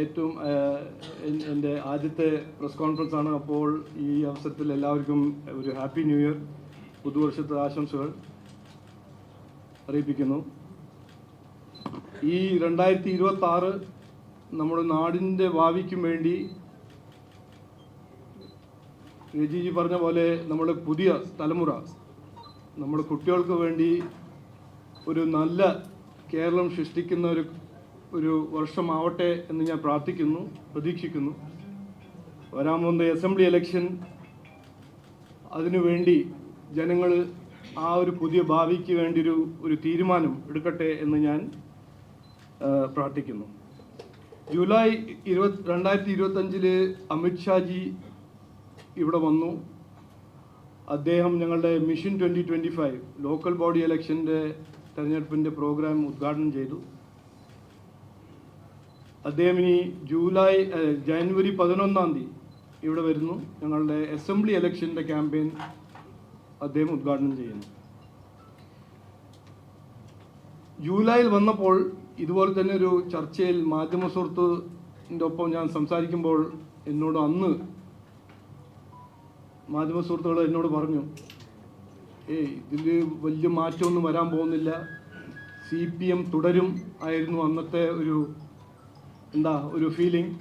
ഏറ്റവും എന്റെ ആദ്യത്തെ പ്രസ് കോൺഫറൻസ് ആണ്. അപ്പോൾ ഈ അവസരത്തിൽ എല്ലാവർക്കും ഒരു ഹാപ്പി ന്യൂ ഇയർ പുതുവർഷത്തെ ആശംസകൾ അറിയിപ്പിക്കുന്നു. ഈ രണ്ടായിരത്തി ഇരുപത്തി ആറ് നമ്മുടെ നാടിന്റെ ഭാവിക്കും വേണ്ടി രജിജി പറഞ്ഞ പോലെ നമ്മുടെ പുതിയ തലമുറ നമ്മുടെ കുട്ടികൾക്ക് വേണ്ടി ഒരു നല്ല കേരളം സൃഷ്ടിക്കുന്ന ഒരു ഒരു വർഷമാവട്ടെ എന്ന് ഞാൻ പ്രാർത്ഥിക്കുന്നു പ്രതീക്ഷിക്കുന്നു. വരാൻ പോകുന്ന അസംബ്ലി ഇലക്ഷൻ അതിനുവേണ്ടി ജനങ്ങൾ ആ ഒരു പുതിയ ഭാവിക്ക് വേണ്ടി ഒരു ഒരു തീരുമാനം എടുക്കട്ടെ എന്ന് ഞാൻ പ്രാർത്ഥിക്കുന്നു. ജൂലൈ ഇരുപത് രണ്ടായിരത്തി ഇരുപത്തഞ്ചിൽ അമിത്ഷാജി ഇവിടെ വന്നു. അദ്ദേഹം ഞങ്ങളുടെ mission twenty twenty five local body ഇലക്ഷന്റെ തെരഞ്ഞെടുപ്പിന്റെ പ്രോഗ്രാം ഉദ്ഘാടനം ചെയ്തു. അദ്ദേഹം ഇനി ജൂലൈ ജനുവരി പതിനൊന്നാം തീയതി ഇവിടെ വരുന്നു. ഞങ്ങളുടെ അസംബ്ലി ഇലക്ഷന്റെ ക്യാമ്പയിൻ അദ്ദേഹം ഉദ്ഘാടനം ചെയ്യുന്നു. ജൂലൈയിൽ വന്നപ്പോൾ ഇതുപോലെ തന്നെ ഒരു ചർച്ചയിൽ മാധ്യമ സുഹൃത്തിന്റെ ഒപ്പം ഞാൻ സംസാരിക്കുമ്പോൾ എന്നോട് അന്ന് മാധ്യമ സുഹൃത്തുക്കൾ എന്നോട് പറഞ്ഞു ഏയ് ഇതിൽ വലിയ മാറ്റമൊന്നും വരാൻ പോകുന്നില്ല. സി പി എം തുടരും ആയിരുന്നു അന്നത്തെ ഒരു എന്താ ഒരു ഫീലിംഗ്